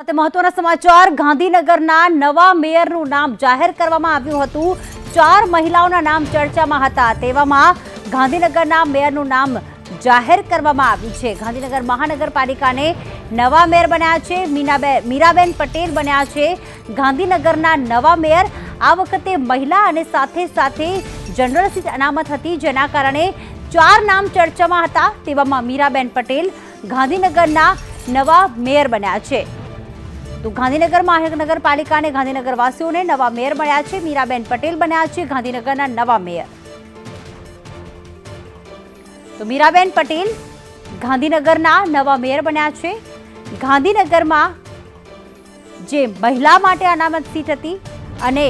મહત્વના સમાચાર, ગાંધીનગરના નવા મેયરનું નામ જાહેર કરવામાં આવ્યું હતું. ચાર મહિલાઓના નામ ચર્ચામાં હતા. તેવામાં ગાંધીનગરના મેયરનું નામ જાહેર કરવામાં આવ્યું છે. ગાંધીનગર મહાનગરપાલિકાને નવા મેયર બન્યા છે. મીનાબેન મીરાબેન પટેલ બન્યા છે. ગાંધીનગરના નવા મેયર આ વખતે મહિલા અને સાથે સાથે જનરલ સીટ અનામત હતી. જેના કારણે ચાર નામ ચર્ચામાં હતા. તેવામાં મીરાબેન પટેલ ગાંધીનગરના નવા મેયર બન્યા છે. તો ગાંધીનગર મહાનગરપાલિકાને ગાંધીનગર વાસીઓને નવા મેયર મળ્યા છે. મીરાબેન પટેલ બન્યા છે ગાંધીનગરના નવા મેયર. તો મીરાબેન પટેલ ગાંધીનગરના નવા મેયર બન્યા છે. ગાંધીનગરમાં જે મહિલા માટે અનામત સીટ હતી અને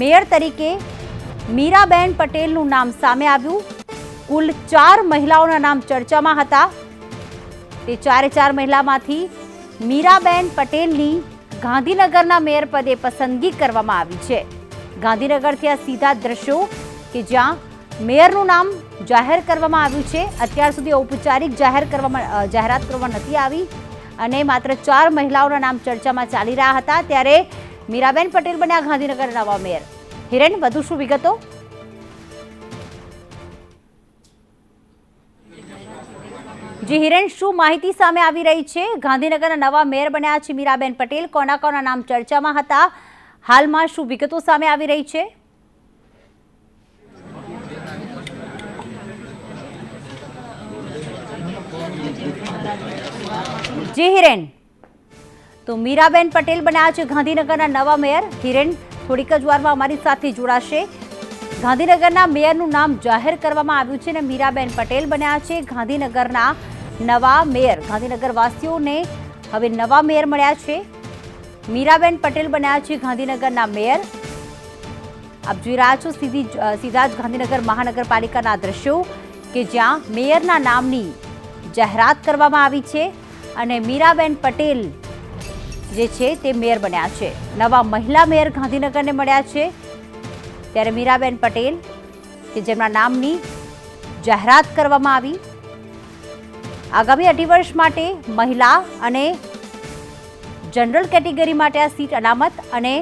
મેયર તરીકે મીરાબેન પટેલનું નામ સામે આવ્યું. કુલ ચાર મહિલાઓના નામ ચર્ચામાં હતા. તે ચારે ચાર મહિલામાંથી મીરાબેન પટેલની ગાંધીનગરના મેયર પદે પસંદગી કરવામાં આવી છે. ગાંધીનગરથી આ સીધા દ્રશ્યો કે જ્યાં મેયરનું નામ જાહેર કરવામાં આવ્યું છે. અત્યાર સુધી ઔપચારિક જાહેર કરવામાં જાહેરાત કરવામાં નથી આવી અને માત્ર ચાર મહિલાઓના નામ ચર્ચામાં ચાલી રહ્યા હતા. ત્યારે મીરાબેન પટેલ બન્યા ગાંધીનગર નવા મેયર. હિરેન, વધુ શું વિગતો? જી, હિરેન, શું માહિતી સામે આવી રહી છે? ગાંધીનગરના નવા મેયર બન્યા છે મીરાબેન પટેલ. કોના કોના નામ ચર્ચામાં હતા? હાલમાં શું વિગતો સામે આવી રહી છે? જી, હિરેન. તો મીરાબેન પટેલ બન્યા છે ગાંધીનગરના નવા મેયર. હિરેન, થોડીક જ વારમાં અમારી સાથે જોડાશે. ગાંધીનગરના મેયરનું નામ જાહેર કરવામાં આવ્યું છે અને મીરાબેન પટેલ બન્યા છે ગાંધીનગરના નવા મેયર. ગાંધીનગર વાસીઓને હવે નવા મેયર મળ્યા છે. મીરાબેન પટેલ બન્યા છે ગાંધીનગરના મેયર. આપ જોઈ રહ્યા છો સીધી સીધા જ ગાંધીનગર મહાનગરપાલિકાના દ્રશ્યો કે જ્યાં મેયરના નામની જાહેરાત કરવામાં આવી છે અને મીરાબેન પટેલ જે છે તે મેયર બન્યા છે. નવા મહિલા મેયર ગાંધીનગરને મળ્યા છે. ત્યારે મીરાબેન પટેલ કે જેમના નામની જાહેરાત કરવામાં આવી આગામી અઢી વર્ષ માટે મહિલા અને જનરલ કેટેગરી માટે આ સીટ અનામત અને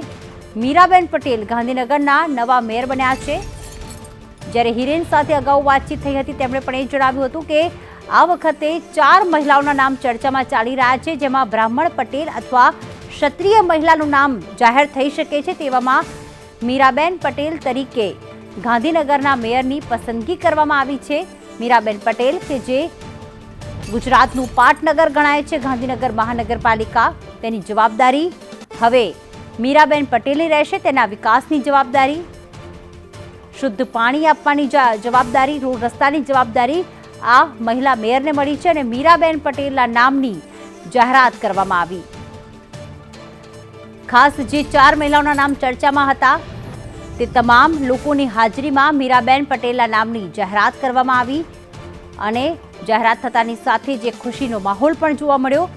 મીરાબેન પટેલ ગાંધીનગરના નવા મેયર બન્યા છે. જ્યારે હિરેન સાથે અગાઉ વાતચીત થઈ હતી, તેમણે પણ એ જણાવ્યું હતું કે આ વખતે ચાર મહિલાઓના નામ ચર્ચામાં ચાલી રહ્યા છે, જેમાં બ્રાહ્મણ પટેલ અથવા ક્ષત્રિય મહિલાનું નામ જાહેર થઈ શકે છે તેવામાં મીરાબેન પટેલ તરીકે ગાંધીનગરના મેયરની પસંદગી કરવામાં આવી છે. મીરાબેન પટેલ કે જે ગુજરાતનું પાટનગર ગણાય છે. ગાંધીનગર મહાનગરપાલિકા તેની જવાબદારી. હવે મીરાબેન પટેલની રહેશે તેના વિકાસની જવાબદારી. શુદ્ધ પાણી આપવાની જવાબદારી, રોડ રસ્તાની જવાબદારી આ મહિલા મેયરને મળી છે અને મીરાબેન પટેલના નામની જાહેરાત કરવામાં આવી. ખાસ જે ચાર મહિલાઓના નામ ચર્ચામાં હતા, તે તમામ લોકોની હાજરીમાં મીરાબેન પટેલના નામની જાહેરાત કરવામાં આવી અને જાહેરાત થતાની સાથે જે ખુશીનો માહોલ પણ જોવા મળ્યો.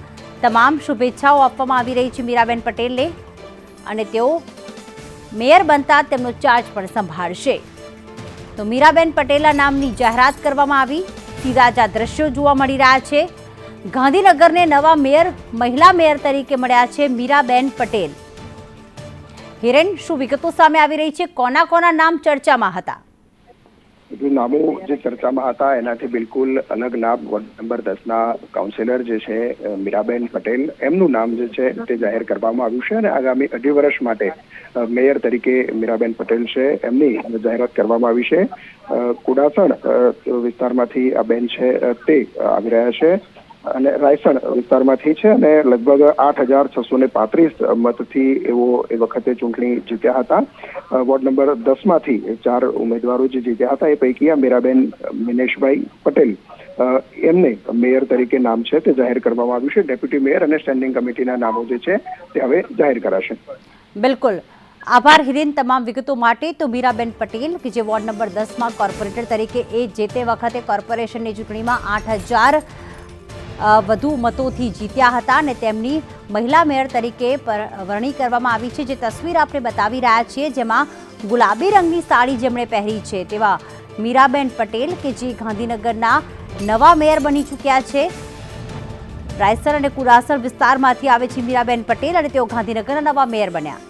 તમામ શુભેચ્છાઓ આપવામાં આવી રહી છે મીરાબેન પટેલને અને તેઓ મેયર બનતા તેમનો ચાર્જ પણ સંભાળશે. તો મીરાબેન પટેલના નામની જાહેરાત કરવામાં આવી. સીધા જ દ્રશ્યો જોવા મળી રહ્યા છે. ગાંધીનગરને નવા મેયર, મહિલા મેયર તરીકે મળ્યા છે મીરાબેન પટેલ. હિરેન, શું વિગતો સામે આવી રહી છે? કોના કોના નામ ચર્ચામાં હતા? જે નામો જે ચર્ચામાં હતા, એનાથી બિલકુલ અલગ નામ, વોર્ડ નંબર દસના કાઉન્સિલર જે છે મીરાબેન પટેલ, એમનું નામ જે છે, તે જાહેર કરવામાં આવ્યું છે અને આગામી અઢી વર્ષ માટે મેયર તરીકે મીરાબેન પટેલ છે, એમની જાહેરાત કરવામાં આવી છે. કુડાસણ વિસ્તારમાંથી આ બેન છે તે આવી રહ્યા છે. અને રાયસણ વિસ્તારમાંથી છે અને લગભગ આઠ હજાર છસો ને પાંત્રીસ મતથી એવો એ વખતે ચૂંટણી જીત્યા હતા. વોર્ડ નંબર દસમાંથી ચાર ઉમેદવારો જે જીત્યા હતા એ પૈકી આ મીરાબેન મિનેશભાઈ પટેલ એમને મેયર તરીકે નામ છે તે જાહેર કરવામાં આવ્યું છે. ડેપ્યુટી મેયર અને સ્ટેન્ડિંગ કમિટીના નામો જે છે તે હવે જાહેર કરાશે. બિલકુલ. આભાર હિરેન તમામ વિગતો માટે. તો મીરાબેન પટેલ, કે જે વોર્ડ નંબર દસમાં કોર્પોરેટર તરીકે એ જે તે વખતે કોર્પોરેશનની ચૂંટણીમાં આઠ હજાર વધુ મતોથી જીત્યા હતા અને તેમની મહિલા મેયર તરીકે વરણી કરવામાં આવી છે. જે તસવીર આપણે બતાવી રહ્યા છીએ, જેમાં ગુલાબી રંગની સાડી જેમણે પહેરી છે, તેવા મીરાબેન પટેલ કે જે ગાંધીનગરના નવા મેયર બની ચૂક્યા છે. રાયસર અને કુરાસર વિસ્તારમાંથી આવે છે મીરાબેન પટેલ અને તેઓ ગાંધીનગરના નવા મેયર બન્યા.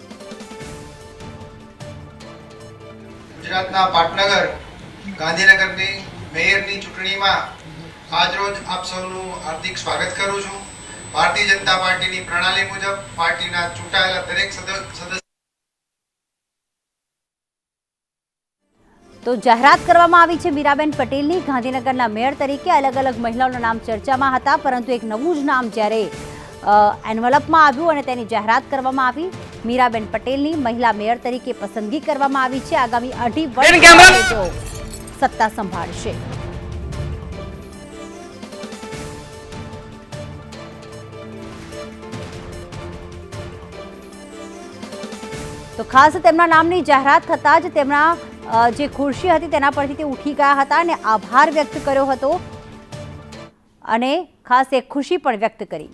ગુજરાતના પાટનગર ગાંધીનગરની મેયરની ચૂંટણીમાં આજરોજ આપ સૌનું હાર્દિક સ્વાગત કરું છું. ભારતીય જનતા પાર્ટીની પ્રણાલી મુજબ પાર્ટીના ચૂંટાયેલા દરેક સદસ્ય તો જાહેરાત કરવામાં આવી છે મીરાબેન પટેલની. ગાંધીનગરના મેયર તરીકે અલગ અલગ મહિલાઓના નામ ચર્ચામાં હતા પરંતુ એક નવું જ નામ જ્યારે એન્વલપમાં આવ્યું અને તેની જાહેરાત કરવામાં આવી. મીરાબેન પટેલની મહિલા મેયર તરીકે પસંદગી કરવામાં આવી છે. આગામી અઢી વર્ષ સત્તા સંભાળશે. તો ખાસ તેમના નામની જાહેરાત થતાં જ તેમના જે ખુરશી હતી તેના પરથી તે ઉઠી ગયા હતા અને આભાર વ્યક્ત કર્યો હતો અને ખાસ એક ખુશી પણ વ્યક્ત કરી.